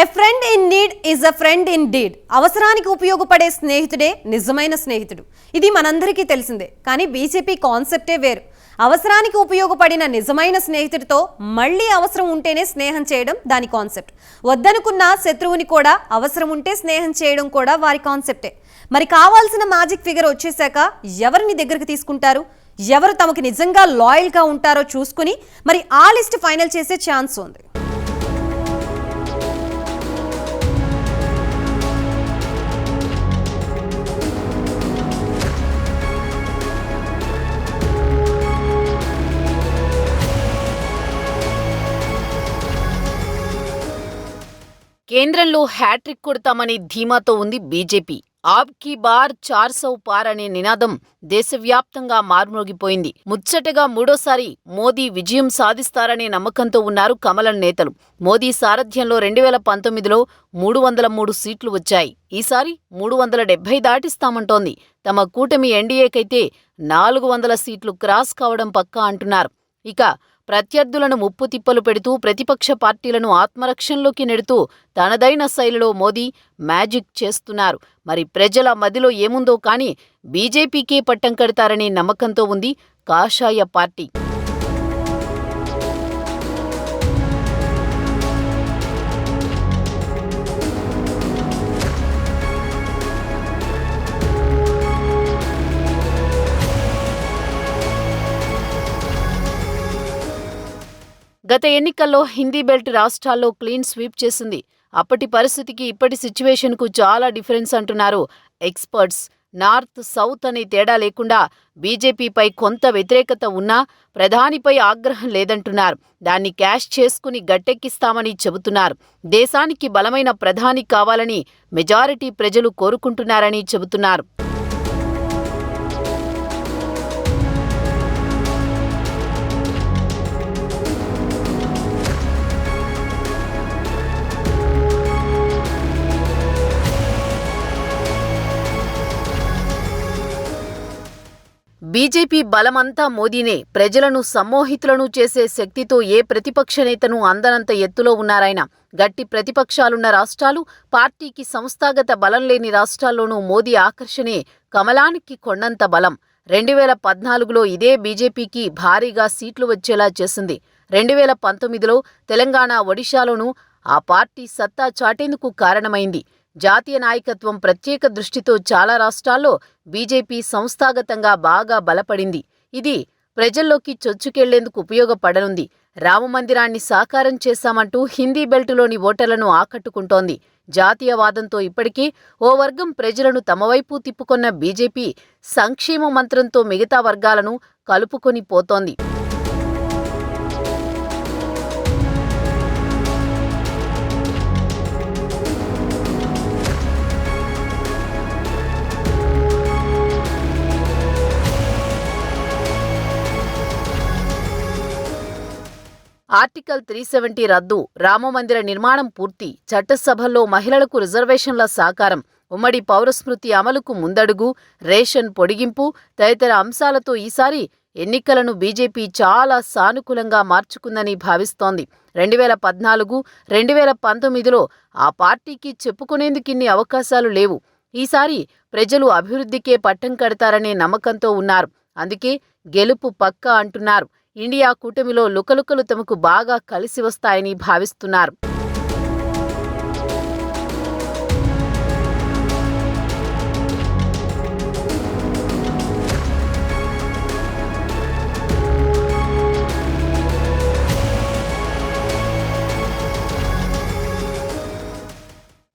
A friend in need is a friend indeed అవసరానికి ఉపయోగపడే స్నేహితుడే నిజమైన స్నేహితుడు. ఇది మనందరికీ తెలిసిందే కానీ బీజేపీ కాన్సెప్టే వేరు. అవసరానికి ఉపయోగపడిన నిజమైన స్నేహితుడితో మళ్ళీ అవసరం ఉంటేనే స్నేహం చేయడం దాని కాన్సెప్ట్. వద్దనుకున్న శత్రువుని కూడా అవసరం ఉంటే స్నేహం చేయడం కూడా వారి కాన్సెప్టే. మరి కావాల్సిన మ్యాజిక్ ఫిగర్ వచ్చేసాక ఎవరిని దగ్గరికి తీసుకుంటారు? ఎవరు తమకు నిజంగా లాయల్గా ఉంటారో చూసుకుని మరి ఆ లిస్ట్ ఫైనల్ చేసే ఛాన్స్ ఉంది. కేంద్రంలో హ్యాట్రిక్ కొడతామని ధీమాతో ఉంది బీజేపీ. ఆబ్ కీ బార్ చార్ సౌ పార్ అనే నినాదం దేశవ్యాప్తంగా మార్మోగిపోయింది. ముచ్చటగా మూడోసారి మోదీ విజయం సాధిస్తారనే నమ్మకంతో ఉన్నారు కమలం నేతలు. మోదీ సారథ్యంలో రెండు వేల పంతొమ్మిదిలో మూడు వందల మూడు సీట్లు వచ్చాయి. ఈసారి మూడు వందల డెబ్బై దాటిస్తామంటోంది. తమ కూటమి ఎన్డీఏకైతే నాలుగు వందల సీట్లు క్రాస్ కావడం పక్కా అంటున్నారు. ఇక ప్రత్యర్థులను ముప్పు తిప్పలు పెడుతూ ప్రతిపక్ష పార్టీలను ఆత్మరక్షణలోకి నెడుతూ తనదైన శైలిలో మోదీ మ్యాజిక్ చేస్తున్నారు. మరి ప్రజల మదిలో ఏముందో కానీ బీజేపీకే పట్టం కడతారనే నమ్మకంతో ఉంది కాషాయ పార్టీ. గత ఎన్నికల్లో హిందీ బెల్ట్ రాష్ట్రాల్లో క్లీన్ స్వీప్ చేసింది. అప్పటి పరిస్థితికి ఇప్పటి సిచ్యువేషన్కు చాలా డిఫరెన్స్ అంటున్నారు ఎక్స్పర్ట్స్. నార్త్ సౌత్ అనే తేడా లేకుండా బీజేపీపై కొంత వ్యతిరేకత ఉన్నా ప్రధానిపై ఆగ్రహం లేదంటున్నారు. దాన్ని క్యాష్ చేసుకుని గట్టెక్కిస్తామని చెబుతున్నారు. దేశానికి బలమైన ప్రధాని కావాలని మెజారిటీ ప్రజలు కోరుకుంటున్నారని చెబుతున్నారు. బీజేపీ బలమంతా మోదీనే. ప్రజలను సమ్మోహితులను చేసే శక్తితో ఏ ప్రతిపక్ష నేతను అందనంత ఎత్తులో ఉన్నారాయన? గట్టి ప్రతిపక్షాలున్న రాష్ట్రాలు పార్టీకి సంస్థాగత బలం లేని రాష్ట్రాల్లోనూ మోదీ ఆకర్షణే కమలానికి కొండంత బలం. రెండు వేల పద్నాలుగులో ఇదే బీజేపీకి భారీగా సీట్లు వచ్చేలా చేసింది. రెండు వేల పంతొమ్మిదిలో తెలంగాణ ఒడిశాలోనూ ఆ పార్టీ సత్తా చాటేందుకు కారణమైంది. జాతీయ నాయకత్వం ప్రత్యేక దృష్టితో చాలా రాష్ట్రాల్లో బీజేపీ సంస్థాగతంగా బాగా బలపడింది. ఇది ప్రజల్లోకి చొచ్చుకెళ్ళేందుకు ఉపయోగపడనుంది. రామమందిరాన్ని సాకారం చేశామంటూ హిందీ బెల్టులోని ఓటర్లను ఆకట్టుకుంటోంది. జాతీయవాదంతో ఇప్పటికీ ఓ వర్గం ప్రజలను తమవైపు తిప్పుకొన్న బీజేపీ సంక్షేమ మంత్రంతో మిగతా వర్గాలను కలుపుకొని పోతోంది. ఆర్టికల్ త్రీ సెవెంటీ రద్దు రామమందిర నిర్మాణం పూర్తి చట్టసభల్లో మహిళలకు రిజర్వేషన్ల సాకారం ఉమ్మడి పౌరస్మృతి అమలుకు ముందడుగు రేషన్ పొడిగింపు తదితర అంశాలతో ఈసారి ఎన్నికలను బీజేపీ చాలా సానుకూలంగా మార్చుకుందని భావిస్తోంది. రెండు వేల పద్నాలుగు రెండు వేల పంతొమ్మిదిలో ఆ పార్టీకి చెప్పుకునేందుకు ఇన్ని అవకాశాలు లేవు. ఈసారి ప్రజలు అభివృద్ధికే పట్టం కడతారనే నమ్మకంతో ఉన్నారు. అందుకే గెలుపు పక్కా అంటున్నారు. ఇండియా కూటమిలో లుకలుకలు తమకు బాగా కలిసి వస్తాయని భావిస్తున్నారు.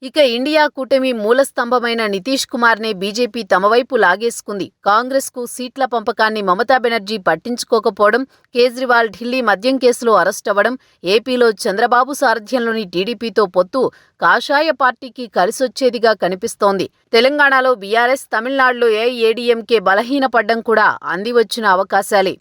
ఇక ఇండియా కూటమి మూలస్తంభమైన నితీష్ కుమార్నే బీజేపీ తమవైపు లాగేసుకుంది. కాంగ్రెస్కు సీట్ల పంపకాన్ని మమతా బెనర్జీ పట్టించుకోకపోవడం కేజ్రీవాల్ ఢిల్లీ మద్యం కేసులో అరెస్ట్ అవ్వడం ఏపీలో చంద్రబాబు సారథ్యంలోని టీడీపీతో పొత్తు కాషాయ పార్టీకి కలిసొచ్చేదిగా కనిపిస్తోంది. తెలంగాణలో బీఆర్ఎస్ తమిళనాడులో ఏఐఏడీఎంకే బలహీనపడ్డం కూడా అందివచ్చిన అవకాశాలే.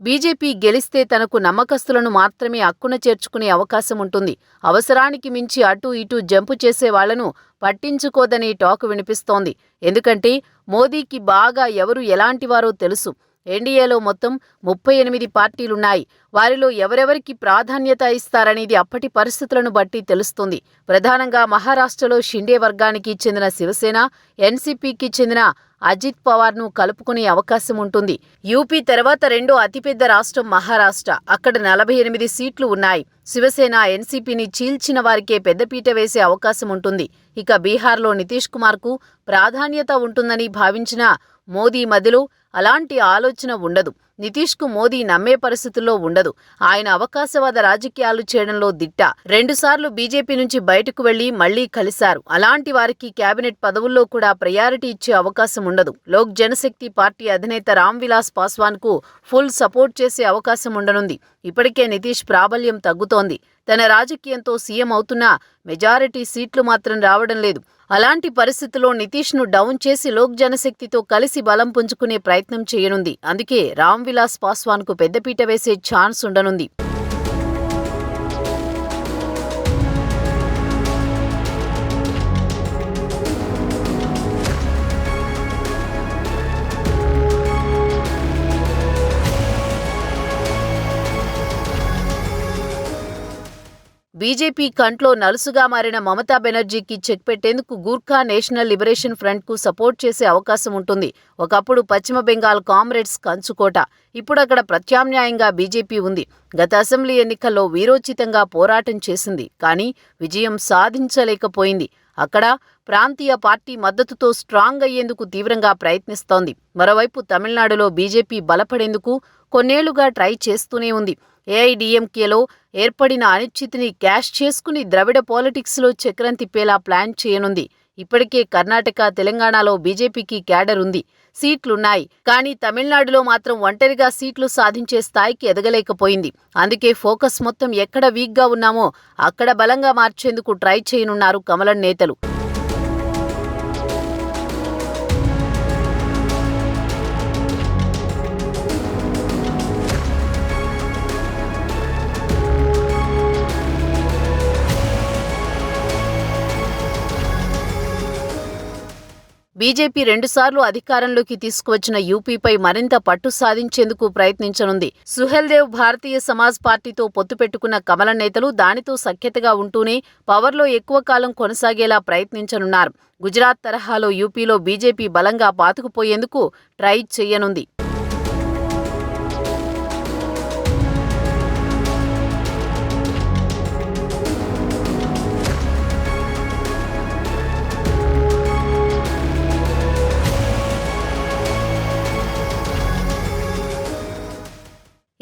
బీజేపీ గెలిస్తే తనకు నమ్మకస్తులను మాత్రమే అక్కున చేర్చుకునే అవకాశం ఉంటుంది. అవసరానికి మించి అటూ ఇటూ జంపు చేసే వాళ్ళను పట్టించుకోదని టాక్ వినిపిస్తోంది. ఎందుకంటే మోదీకి బాగా ఎవరు ఎలాంటివారో తెలుసు. ఎన్డీఏలో మొత్తం ముప్పై ఎనిమిది పార్టీలున్నాయి. వారిలో ఎవరెవరికి ప్రాధాన్యత ఇస్తారనేది అప్పటి పరిస్థితులను బట్టి తెలుస్తుంది. ప్రధానంగా మహారాష్ట్రలో షిండే వర్గానికి చెందిన శివసేన ఎన్సీపీకి చెందిన అజిత్ పవార్ను కలుపుకునే అవకాశం ఉంటుంది. యూపీ తర్వాత రెండో అతిపెద్ద రాష్ట్రం మహారాష్ట్ర. అక్కడ నలభై ఎనిమిది సీట్లు ఉన్నాయి. శివసేన ఎన్సీపీని చీల్చిన వారికే పెద్దపీట వేసే అవకాశం ఉంటుంది. ఇక బీహార్లో నితీష్ కుమార్కు ప్రాధాన్యత ఉంటుందని భావించిన మోదీ మదిలో అలాంటి ఆలోచన ఉండదు. నితీష్కు మోదీ నమ్మే పరిస్థితుల్లో ఉండదు. ఆయన అవకాశవాద రాజకీయాలు చేయడంలో దిట్ట. రెండుసార్లు బీజేపీ నుంచి బయటకు వెళ్ళి మళ్ళీ కలిశారు. అలాంటి వారికి కేబినెట్ పదవుల్లో కూడా ప్రయారిటీ ఇచ్చే అవకాశం ఉండదు. లోక్ జనశక్తి పార్టీ అధినేత రామ్ విలాస్ పాస్వాన్కు ఫుల్ సపోర్ట్ చేసే అవకాశం ఉండనుంది. ఇప్పటికే నితీష్ ప్రాబల్యం తగ్గుతోంది. తన రాజకీయంతో సీఎం అవుతున్నా మెజారిటీ సీట్లు మాత్రం రావడం లేదు. అలాంటి పరిస్థితిలో నితీష్ను డౌన్ చేసి లోక్ జనశక్తితో కలిసి బలం పుంజుకునే ప్రయత్నం చేయనుంది. అందుకే రామ్ విలాస్ పాస్వాన్కు పెద్దపీట వేసే ఛాన్స్ ఉండనుంది. బీజేపీ కంట్లో నలుసుగా మారిన మమతా బెనర్జీకి చెక్ పెట్టేందుకు గూర్ఖా నేషనల్ లిబరేషన్ ఫ్రంట్కు సపోర్ట్ చేసే అవకాశం ఉంటుంది. ఒకప్పుడు పశ్చిమ బెంగాల్ కామ్రేడ్స్ కంచుకోట ఇప్పుడు అక్కడ ప్రత్యామ్నాయంగా బీజేపీ ఉంది. గత అసెంబ్లీ ఎన్నికల్లో వీరోచితంగా పోరాటం చేసింది కానీ విజయం సాధించలేకపోయింది. అక్కడ ప్రాంతీయ పార్టీ మద్దతుతో స్ట్రాంగ్ అయ్యేందుకు తీవ్రంగా ప్రయత్నిస్తోంది. మరోవైపు తమిళనాడులో బీజేపీ బలపడేందుకు కొన్నేళ్ళుగా ట్రై చేస్తూనే ఉంది. ఏఐడిఎంకేలో ఏర్పడిన అనిశ్చితిని క్యాష్ చేసుకుని ద్రవిడ పాలిటిక్స్లో చక్రం తిప్పేలా ప్లాన్ చేయనుంది. ఇప్పటికే కర్ణాటక తెలంగాణలో బీజేపీకి క్యాడర్ ఉంది. సీట్లున్నాయి. కానీ తమిళనాడులో మాత్రం ఒంటరిగా సీట్లు సాధించే స్థాయికి ఎదగలేకపోయింది. అందుకే ఫోకస్ మొత్తం ఎక్కడ వీక్గా ఉన్నామో అక్కడ బలంగా మార్చేందుకు ట్రై చేయనున్నారు కమలం నేతలు. బీజేపీ రెండుసార్లు అధికారంలోకి తీసుకువచ్చిన యూపీపై మరింత పట్టు సాధించేందుకు ప్రయత్నించనుంది. సుహెల్దేవ్ భారతీయ సమాజ్ పార్టీతో పొత్తు పెట్టుకున్న కమల నేతలు దానితో సఖ్యతగా ఉంటూనే పవర్లో ఎక్కువ కాలం కొనసాగేలా ప్రయత్నించనున్నారు. గుజరాత్ తరహాలో యూపీలో బీజేపీ బలంగా పాతుకుపోయేందుకు ట్రై చేయనుంది.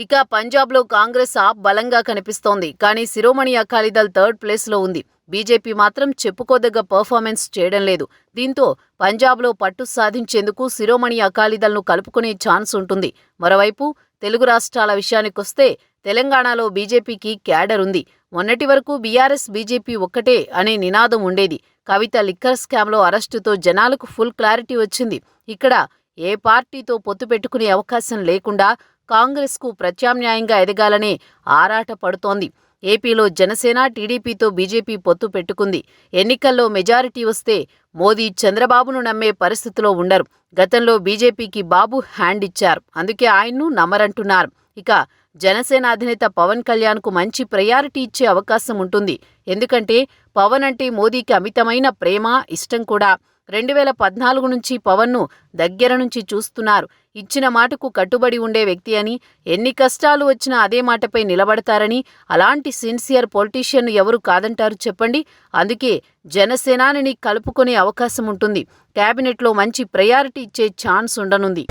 ఇక పంజాబ్లో కాంగ్రెస్ ఆప్ బలంగా కనిపిస్తోంది. కానీ శిరోమణి అకాలీదళ్ థర్డ్ ప్లేస్లో ఉంది. బీజేపీ మాత్రం చెప్పుకోదగ్గ పర్ఫార్మెన్స్ చేయడం లేదు. దీంతో పంజాబ్లో పట్టు సాధించేందుకు శిరోమణి అకాలీదళ్ను కలుపుకునే ఛాన్స్ ఉంటుంది. మరోవైపు తెలుగు రాష్ట్రాల విషయానికొస్తే తెలంగాణలో బీజేపీకి క్యాడర్ ఉంది. మొన్నటి వరకు బీఆర్ఎస్ బీజేపీ ఒక్కటే అనే నినాదం ఉండేది. కవిత లిక్కర్ స్కామ్లో అరెస్టుతో జనాలకు ఫుల్ క్లారిటీ వచ్చింది. ఇక్కడ ఏ పార్టీతో పొత్తు పెట్టుకునే అవకాశం లేకుండా కాంగ్రెస్కు ప్రత్యామ్నాయంగా ఎదగాలనే ఆరాట పడుతోంది. ఏపీలో జనసేన టీడీపీతో బీజేపీ పొత్తు పెట్టుకుంది. ఎన్నికల్లో మెజారిటీ వస్తే మోదీ చంద్రబాబును నమ్మే పరిస్థితిలో ఉండరు. గతంలో బీజేపీకి బాబు హ్యాండ్ ఇచ్చారు. అందుకే ఆయన్ను నమ్మరంటున్నారు. ఇక జనసేన అధినేత పవన్ కళ్యాణ్కు మంచి ప్రయారిటీ ఇచ్చే అవకాశం ఉంటుంది. ఎందుకంటే పవన్ అంటే మోదీకి అమితమైన ప్రేమ ఇష్టం కూడా. రెండు వేల పద్నాలుగు నుంచి పవన్ను దగ్గర నుంచి చూస్తున్నారు. ఇచ్చిన మాటకు కట్టుబడి ఉండే వ్యక్తి అని ఎన్ని కష్టాలు వచ్చినా అదే మాటపై నిలబడతారని అలాంటి సిన్సియర్ పొలిటీషియన్ ఎవరు కాదంటారు చెప్పండి. అందుకే జనసేనాని కలుపుకునే అవకాశం ఉంటుంది. కేబినెట్లో మంచి ప్రయారిటీ ఇచ్చే ఛాన్స్ ఉండనుంది.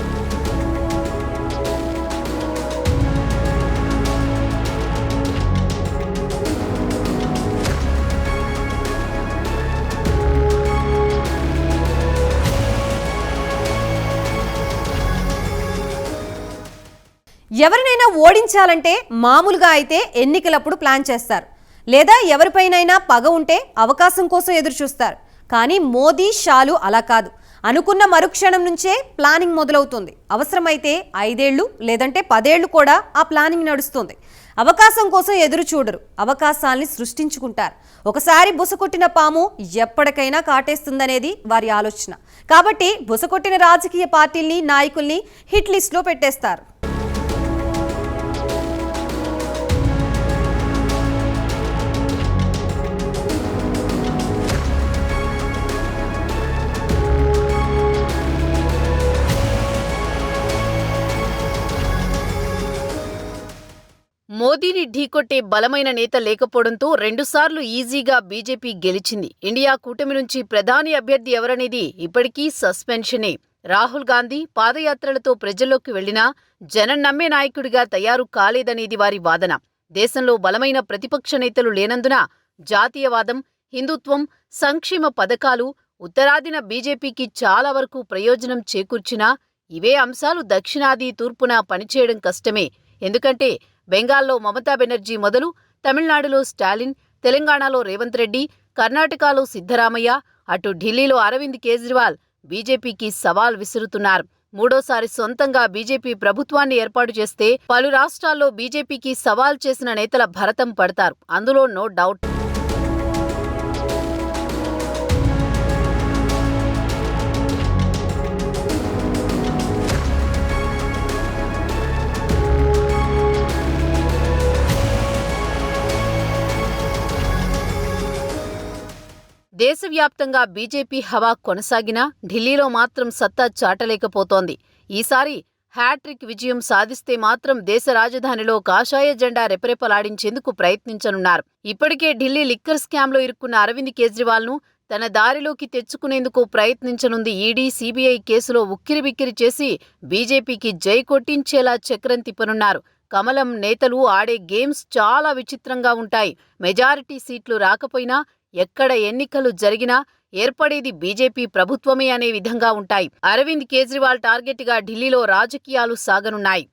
ఎవరినైనా ఓడించాలంటే మామూలుగా అయితే ఎన్నికలప్పుడు ప్లాన్ చేస్తారు. లేదా ఎవరిపైనైనా పగ ఉంటే అవకాశం కోసం ఎదురు చూస్తారు కానీ మోదీ షాలు అలా కాదు. అనుకున్న మరుక్షణం నుంచే ప్లానింగ్ మొదలవుతుంది. అవసరమైతే ఐదేళ్ళు లేదంటే పదేళ్ళు కూడా ఆ ప్లానింగ్ నడుస్తుంది. అవకాశం కోసం ఎదురు చూడరు అవకాశాల్ని సృష్టించుకుంటారు. ఒకసారి బుసకొట్టిన పాము ఎప్పటికైనా కాటేస్తుందనేది వారి ఆలోచన. కాబట్టి బుసకొట్టిన రాజకీయ పార్టీల్ని నాయకుల్ని హిట్ లిస్ట్లో పెట్టేస్తారు. మోదీని ఢీకొట్టే బలమైన నేత లేకపోవడంతో రెండుసార్లు ఈజీగా బీజేపీ గెలిచింది. ఇండియా కూటమి నుంచి ప్రధాని అభ్యర్థి ఎవరనేది ఇప్పటికీ సస్పెన్షనే. రాహుల్ గాంధీ పాదయాత్రలతో ప్రజల్లోకి వెళ్ళినా జనం నమ్మే నాయకుడిగా తయారు కాలేదనేది వారి వాదన. దేశంలో బలమైన ప్రతిపక్ష నేతలు లేనందున జాతీయవాదం హిందుత్వం సంక్షేమ పథకాలు ఉత్తరాదిన బీజేపీకి చాలా వరకు ప్రయోజనం చేకూర్చినా ఇవే అంశాలు దక్షిణాది తూర్పున పనిచేయడం కష్టమే. ఎందుకంటే బెంగాల్లో మమతా బెనర్జీ మొదలు తమిళనాడులో స్టాలిన్ తెలంగాణలో రేవంత్ రెడ్డి కర్ణాటకలో సిద్ధరామయ్య అటు ఢిల్లీలో అరవింద్ కేజ్రీవాల్ బీజేపీకి సవాల్ విసురుతున్నారు. మూడోసారి సొంతంగా బీజేపీ ప్రభుత్వాన్ని ఏర్పాటు చేస్తే పలు రాష్ట్రాల్లో బీజేపీకి సవాల్ చేసిన నేతల భరతం పడతారు. అందులో నో డౌట్. దేశవ్యాప్తంగా బీజేపీ హవా కొనసాగినా ఢిల్లీలో మాత్రం సత్తా చాటలేకపోతోంది. ఈసారి హ్యాట్రిక్ విజయం సాధిస్తే మాత్రం దేశ రాజధానిలో కాషాయ జెండా రెపరెపలాడించేందుకు ప్రయత్నించనున్నారు. ఇప్పటికే ఢిల్లీ లిక్కర్ స్కామ్లో ఇరుక్కున్న అరవింద్ కేజ్రీవాల్ను తన దారిలోకి తెచ్చుకునేందుకు ప్రయత్నించనుంది ఈడీ సీబీఐ కేసులో ఉక్కిరిబిక్కిరి చేసి బీజేపీకి జై కొట్టించేలా చక్రం తిప్పనున్నారు. కమలం నేతలు ఆడే గేమ్స్ చాలా విచిత్రంగా ఉంటాయి. మెజారిటీ సీట్లు రాకపోయినా ఎక్కడ ఎన్నికలు జరిగినా ఏర్పడేది బీజేపీ ప్రభుత్వమే అనే విధంగా ఉంటాయి. అరవింద్ కేజ్రీవాల్ టార్గెట్గా ఢిల్లీలో రాజకీయాలు సాగనున్నాయి.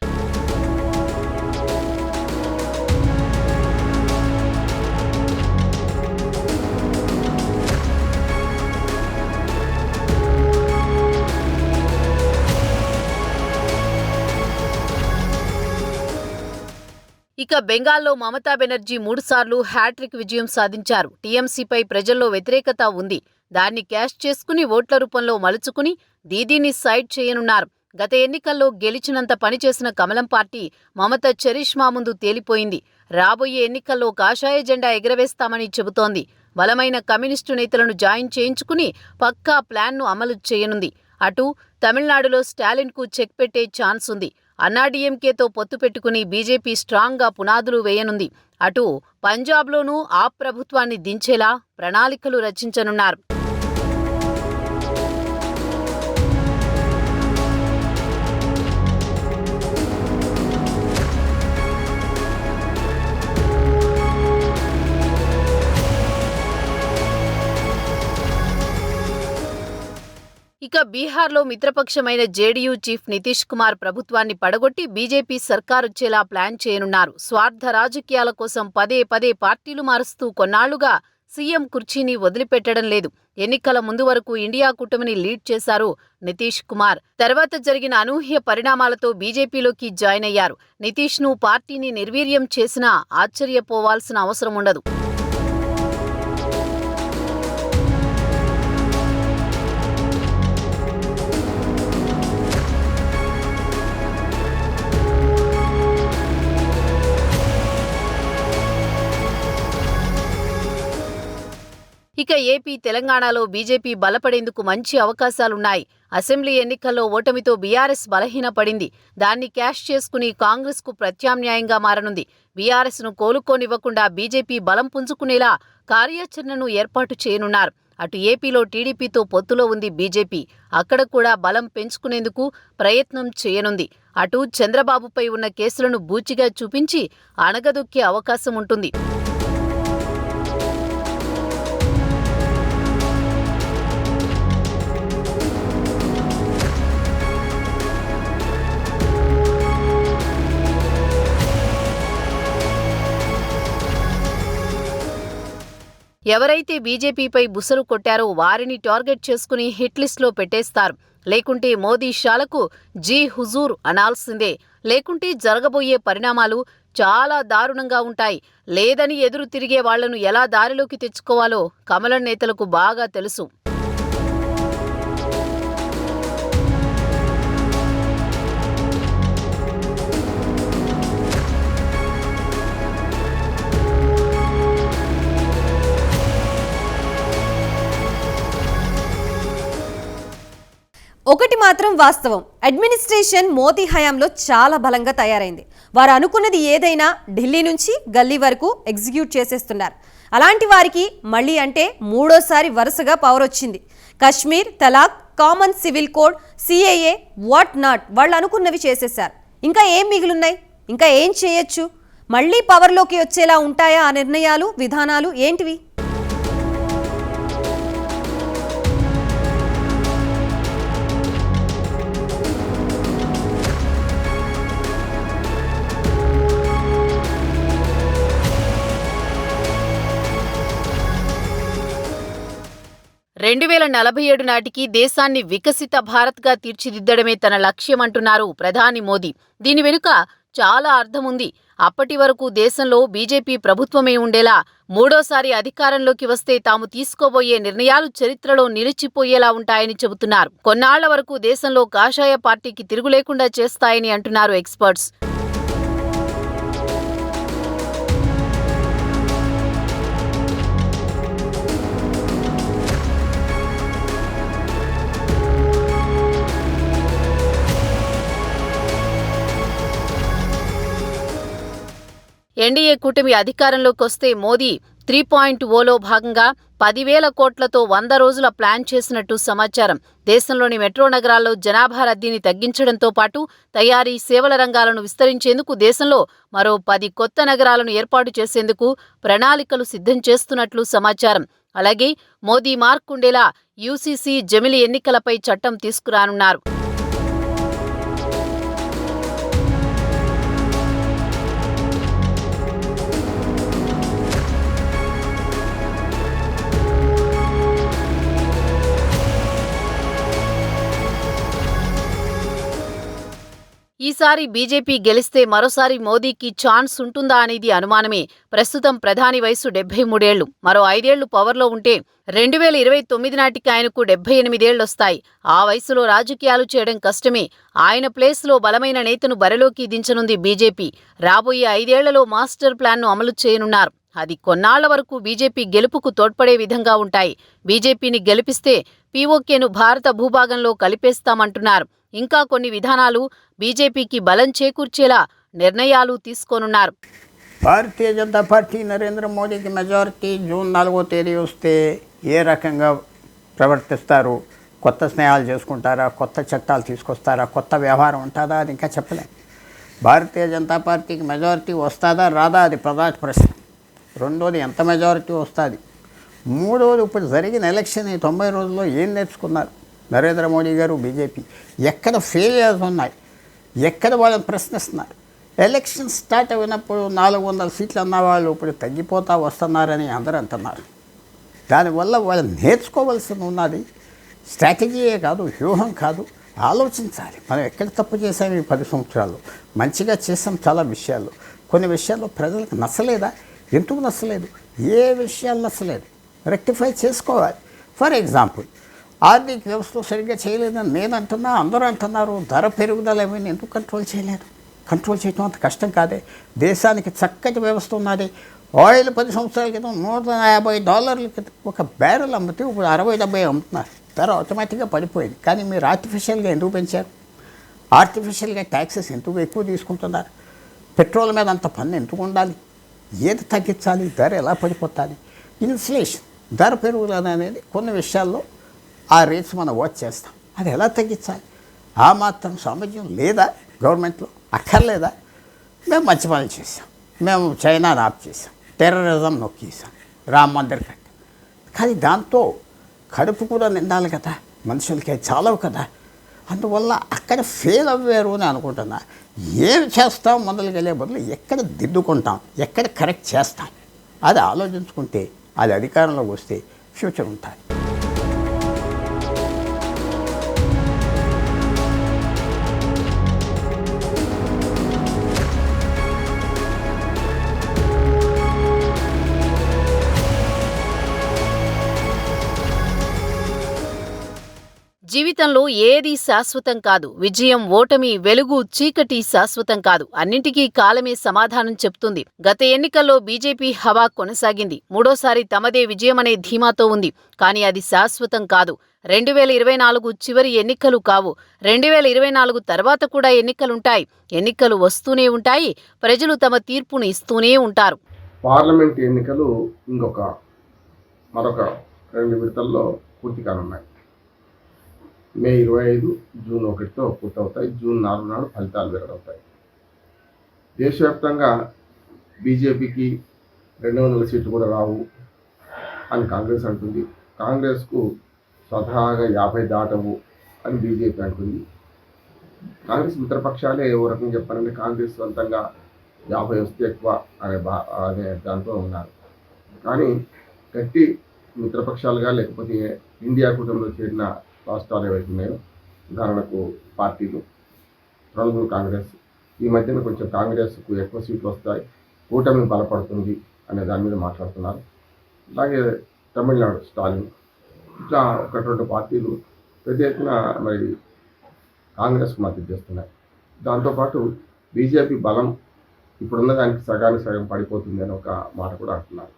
ఇక బెంగాల్లో మమతా బెనర్జీ మూడుసార్లు హ్యాట్రిక్ విజయం సాధించారు. టీఎంసీపై ప్రజల్లో వ్యతిరేకత ఉంది. దాన్ని క్యాష్ చేసుకుని ఓట్ల రూపంలో మలుచుకుని దీదీని సైడ్ చేయనున్నారు. గత ఎన్నికల్లో గెలిచినంత పనిచేసిన కమలం పార్టీ మమత చరిష్మా ముందు తేలిపోయింది. రాబోయే ఎన్నికల్లో కాషాయ జెండా ఎగరవేస్తామని చెబుతోంది. బలమైన కమ్యూనిస్టు నేతలను జాయిన్ చేయించుకుని పక్కా ప్లాన్ను అమలు చేయనుంది. అటు తమిళనాడులో స్టాలిన్కు చెక్ పెట్టే ఛాన్స్ ఉంది. అన్నాడీఎంకేతో పొత్తు పెట్టుకుని బీజేపీ స్ట్రాంగ్గా పునాదులు వేయనుంది. అటు పంజాబ్లోనూ ఆ ప్రభుత్వాన్ని దించేలా ప్రణాళికలు రచించనున్నారు. ఇక బీహార్లో మిత్రపక్షమైన జేడీయూ చీఫ్ నితీష్ కుమార్ ప్రభుత్వాన్ని పడగొట్టి బీజేపీ సర్కారొచ్చేలా ప్లాన్ చేయనున్నారు. స్వార్థ రాజకీయాల కోసం పదే పదే పార్టీలు మారుస్తూ కొన్నాళ్ళుగా సీఎం కుర్చీని వదిలిపెట్టడం లేదు. ఎన్నికల ముందు వరకు ఇండియా కూటమిని లీడ్ చేశారు నితీష్ కుమార్. తర్వాత జరిగిన అనూహ్య పరిణామాలతో బీజేపీలోకి జాయిన్ అయ్యారు. నితీష్ను పార్టీని నిర్వీర్యం చేసినా ఆశ్చర్యపోవాల్సిన అవసరం ఉండదు. ఇక ఏపీ తెలంగాణలో బీజేపీ బలపడేందుకు మంచి అవకాశాలున్నాయి. అసెంబ్లీ ఎన్నికల్లో ఓటమితో బీఆర్ఎస్ బలహీనపడింది. దాన్ని క్యాష్ చేసుకుని కాంగ్రెస్కు ప్రత్యామ్నాయంగా మారనుంది. బీఆర్ఎస్ను కోలుకోనివ్వకుండా బీజేపీ బలం పుంజుకునేలా కార్యాచరణను ఏర్పాటు చేయనున్నారు. అటు ఏపీలో టీడీపీతో పొత్తులో ఉంది బీజేపీ. అక్కడ కూడా బలం పెంచుకునేందుకు ప్రయత్నం చేయనుంది. అటు చంద్రబాబుపై ఉన్న కేసులను బూచిగా చూపించి అణగదొక్కే అవకాశం ఉంటుంది. ఎవరైతే బీజేపీపై బుసలు కొట్టారో వారిని టార్గెట్ చేసుకుని హిట్ లిస్ట్లో పెట్టేస్తారు. లేకుంటే మోదీ షాలకు జీ హుజూర్ అనాల్సిందే. లేకుంటే జరగబోయే పరిణామాలు చాలా దారుణంగా ఉంటాయి. లేదని ఎదురు తిరిగే వాళ్ళను ఎలా దారిలోకి తెచ్చుకోవాలో కమలం నేతలకు బాగా తెలుసు. ఒకటి మాత్రం వాస్తవం. అడ్మినిస్ట్రేషన్ మోదీ హయాంలో చాలా బలంగా తయారైంది. వారు అనుకున్నది ఏదైనా ఢిల్లీ నుంచి గల్లీ వరకు ఎగ్జిక్యూట్ చేసేస్తున్నారు. అలాంటి వారికి మళ్ళీ అంటే మూడోసారి వరుసగా పవర్ వచ్చింది. కశ్మీర్ తలాక్ common civil code CAA what not వాళ్ళు అనుకున్నవి చేసేశారు. ఇంకా ఏం మిగిలిన్నాయి? ఇంకా ఏం చేయొచ్చు? మళ్ళీ పవర్లోకి వచ్చేలా ఉంటాయా ఆ నిర్ణయాలు విధానాలు ఏంటివి? రెండు వేల నలభై ఏడు నాటికి దేశాన్ని వికసిత భారత్గా తీర్చిదిద్దడమే తన లక్ష్యమంటున్నారు ప్రధాని మోదీ. దీని వెనుక చాలా అర్థం ఉంది అప్పటి వరకు దేశంలో బీజేపీ ప్రభుత్వమే ఉండేలా మూడోసారి అధికారంలోకి వస్తే తాము తీసుకోబోయే నిర్ణయాలు చరిత్రలో నిలిచిపోయేలా ఉంటాయని చెబుతున్నారు. కొన్నాళ్ళ వరకు దేశంలో కాషాయ పార్టీకి తిరుగులేకుండా చేస్తాయని అంటున్నారు ఎక్స్పర్ట్స్. ఎన్డీఏ కూటమి అధికారంలోకి వస్తే మోదీ త్రీ పాయింట్ ఓలో భాగంగా పదివేల కోట్లతో వంద రోజుల ప్లాన్ చేసినట్టు సమాచారం. దేశంలోని మెట్రో నగరాల్లో జనాభా రద్దీని తగ్గించడంతో పాటు తయారీ సేవల రంగాలను విస్తరించేందుకు దేశంలో మరో పది కొత్త నగరాలను ఏర్పాటు చేసేందుకు ప్రణాళికలు సిద్ధం చేస్తున్నట్లు సమాచారం. అలాగే మోదీ మార్క్ ఉండేలా యూసీసీ జమిలి ఎన్నికలపై చట్టం తీసుకురానున్నారు. ఈసారి బీజేపీ గెలిస్తే మరోసారి మోదీకి ఛాన్స్ ఉంటుందా అనేది అనుమానమే. ప్రస్తుతం ప్రధాని వయసు డెబ్బై మూడేళ్ళు. మరో ఐదేళ్ళు పవర్లో ఉంటే రెండు వేల ఇరవై తొమ్మిది నాటికి ఆయనకు డెబ్బై ఎనిమిదేళ్ళొస్తాయి. ఆ వయసులో రాజకీయాలు చేయడం కష్టమే. ఆయన ప్లేస్లో బలమైన నేతను బరిలోకి దించనుంది బీజేపీ. రాబోయే ఐదేళ్ళలో మాస్టర్ ప్లాన్ను అమలు చేయనున్నారు. అది కొన్నాళ్ళ వరకు బీజేపీ గెలుపుకు తోడ్పడే విధంగా ఉంటాయి. బీజేపీని గెలిపిస్తే పీఓకేను భారత భూభాగంలో కలిపేస్తామంటున్నారు. ఇంకా కొన్ని విధానాలు బీజేపీకి బలం చేకూర్చేలా నిర్ణయాలు తీసుకోనున్నారు. భారతీయ జనతా పార్టీ నరేంద్ర మోడీకి మెజారిటీ జూన్ నాలుగో తేదీ వస్తే ఏ రకంగా ప్రవర్తిస్తారు? కొత్త స్నేహాలు చేసుకుంటారా? కొత్త చట్టాలు తీసుకొస్తారా? కొత్త వ్యవహారం ఉంటుందా? అది ఇంకా చెప్పలేం. భారతీయ జనతా పార్టీకి మెజారిటీ వస్తుందా? రాదా? అది ప్రధాన ప్రశ్న. రెండోది ఎంత మెజారిటీ వస్తుంది? మూడోది ఇప్పుడు జరిగిన ఎలక్షన్ ఈ తొంభై రోజుల్లో ఏం నేర్చుకున్నారు? నరేంద్ర మోడీ గారు బీజేపీ. ఎక్కడ ఫెయిలియర్స్ ఉన్నాయి? ఎక్కడ వాళ్ళని ప్రశ్నిస్తున్నారు? ఎలక్షన్ స్టార్ట్ అయినప్పుడు నాలుగు వందల సీట్లు అన్న వాళ్ళు ఇప్పుడు తగ్గిపోతా వస్తున్నారని అందరూ అంటున్నారు. దానివల్ల వాళ్ళు నేర్చుకోవాల్సి ఉన్నది స్ట్రాటజీయే కాదు వ్యూహం కాదు ఆలోచించాలి. మనం ఎక్కడ తప్పు చేసాం ఈ పది సంవత్సరాలు మంచిగా చేసాం చాలా విషయాలు కొన్ని విషయాల్లో ప్రజలకు నచ్చలేదా? ఎందుకు నచ్చలేదు? ఏ విషయాలు నచ్చలేదు? రెక్టిఫై చేసుకోవాలి. ఫర్ ఎగ్జాంపుల్ ఆర్థిక వ్యవస్థ సరిగ్గా చేయలేదని నేను అంటున్నా అందరూ అంటున్నారు ధర పెరుగుదల ఏమైనా ఎందుకు కంట్రోల్ చేయలేదు? కంట్రోల్ చేయడం అంత కష్టం కాదే. దేశానికి చక్కటి వ్యవస్థ ఉన్నది. ఆయిల్ పది సంవత్సరాల క్రితం నూట యాభై డాలర్లకి ఒక బ్యారెల్ అమ్మితే ఇప్పుడు అరవై డెబ్బై అమ్ముతున్నారు. ధర ఆటోమేటిక్గా పడిపోయింది. కానీ మీరు ఆర్టిఫిషియల్గా ఎందుకు పెంచారు? ఆర్టిఫిషియల్గా ట్యాక్సెస్ ఎందుకు ఎక్కువ తీసుకుంటున్నారు? పెట్రోల్ మీద అంత పన్ను ఎందుకు ఉండాలి? ఏది తగ్గించాలి? ధర ఎలా పడిపోతుంది? ఇన్ఫ్లేషన్ ధర పెరుగుదల అనేది కొన్ని విషయాల్లో ఆ రేట్స్ మనం వాచ్ చేస్తాం. అది ఎలా తగ్గించాలి? ఆ మాత్రం సామర్థ్యం లేదా? గవర్నమెంట్లో అక్కర్లేదా? మేము మంచి పనులు చేసాం మేము చైనా ఆఫ్ చేసాం టెర్రరిజం నొక్కేసాం రామ్ మందిర్ కట్ట. కానీ దాంతో కడుపు కూడా నిండాలి కదా. మనుషులకి చాలవు కదా. అందువల్ల అక్కడ ఫెయిల్ అవ్వారు అని అనుకుంటున్నా. ఏం చేస్తాం మొదలుకెళ్ళే బదులు ఎక్కడ దిద్దుకుంటాం ఎక్కడ కరెక్ట్ చేస్తాం? అది ఆలోచించుకుంటే అది అధికారంలోకి వస్తే ఫ్యూచర్ ఉంటుంది. జీవితంలో ఏది శాశ్వతం కాదు. విజయం ఓటమి వెలుగు చీకటి శాశ్వతం కాదు. అన్నింటికీ కాలమే సమాధానం చెప్తుంది. గత ఎన్నికల్లో బీజేపీ హవా కొనసాగింది. మూడోసారి తమదే విజయమనే ధీమాతో ఉంది. కానీ అది శాశ్వతం కాదు. రెండు వేల ఇరవై నాలుగు చివరి ఎన్నికలు కావు. రెండు వేల ఇరవై నాలుగు తర్వాత కూడా ఎన్నికలుంటాయి. ఎన్నికలు వస్తూనే ఉంటాయి. ప్రజలు తమ తీర్పును ఇస్తూనే ఉంటారు. పార్లమెంట్ ఎన్నికలు ఇంకొక మరొక రెండు విడతల్లో పూర్తి కానున్నాయి. మే ఇరవై ఐదు జూన్ ఒకటితో పూర్తవుతాయి. జూన్ నాలుగు నాడు ఫలితాలు వెల్లడవుతాయి. దేశవ్యాప్తంగా బీజేపీకి రెండు వందల సీట్లు కూడా రావు అని కాంగ్రెస్ అంటుంది. కాంగ్రెస్కు స్వతహాగా యాభై దాటవు అని బీజేపీ అంటుంది. కాంగ్రెస్ మిత్రపక్షాలే ఓ రకంగా చెప్పాలంటే కాంగ్రెస్ సొంతంగా యాభై వస్తే ఎక్కువ అనే బా అనే దాంతో ఉన్నారు. కానీ గట్టి మిత్రపక్షాలుగా లేకపోతే ఇండియా కూటమిలో చేరిన రాష్ట్రాలు ఏవైతే ఉన్నాయో. ఉదాహరణకు పార్టీలు తృణమూల్ కాంగ్రెస్. ఈ మధ్యన కొంచెం కాంగ్రెస్కు ఎక్కువ సీట్లు వస్తాయి. కూటమి బలపడుతుంది అనే దాని మీద మాట్లాడుతున్నారు. అలాగే తమిళనాడు స్టాలిన్. ఇట్లా ఒకటి రెండు పార్టీలు పెద్ద ఎత్తున మరి కాంగ్రెస్కు మద్దతు చేస్తున్నాయి. దాంతోపాటు బీజేపీ బలం ఇప్పుడున్న దానికి సగానికి సగం పడిపోతుంది అని ఒక మాట కూడా అంటున్నారు.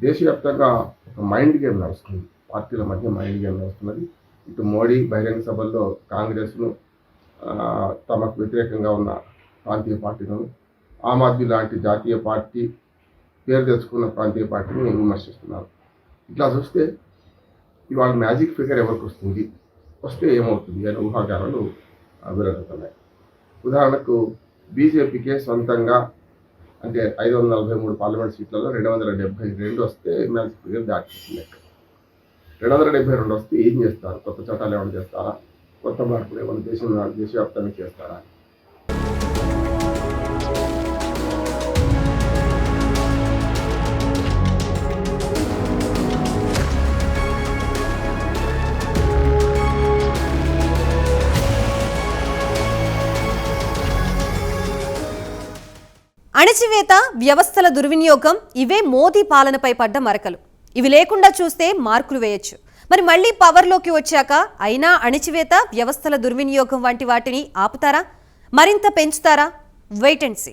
దేశవ్యాప్తంగా ఒక మైండ్ గేమ్ నడుస్తుంది. పార్టీల మధ్య మైండ్ గేమ్ నడుస్తున్నది. ఇటు మోడీ బహిరంగ సభల్లో కాంగ్రెస్ను తమకు వ్యతిరేకంగా ఉన్న ప్రాంతీయ పార్టీలను ఆమ్ ఆద్మీ లాంటి జాతీయ పార్టీ పేరు తెచ్చుకున్న ప్రాంతీయ పార్టీని విమర్శిస్తున్నారు. ఇట్లా చూస్తే ఇవాళ మ్యాజిక్ ఫిగర్ ఎవరికి వస్తుంది? వస్తే ఏమవుతుంది అని ఊహాగానాలు ఆ, ఉదాహరణకు బీజేపీకే సొంతంగా అంటే ఐదు వందల నలభై మూడు పార్లమెంట్ సీట్లలో రెండు వందల డెబ్బై రెండు వస్తే మ్యాజిక్ ఫిగర్ దాటిస్తుంది రెండు వందల డెబ్బై రెండు వస్తే ఏం చేస్తారు? కొత్త చట్టాలు ఏమైనా చేస్తారా? కొత్త మార్పులు ఏమైనా దేశం దేశవ్యాప్తంగా చేస్తారా? అణచివేత వ్యవస్థల దుర్వినియోగం ఇవే మోదీ పాలనపై పడ్డ మరకలు. ఇవి లేకుండా చూస్తే మార్కులు వేయచ్చు. మరి మళ్ళీ పవర్లోకి వచ్చాక అయినా అణచివేత వ్యవస్థల దుర్వినియోగం వంటి వాటిని ఆపుతారా? మరింత పెంచుతారా? Wait and see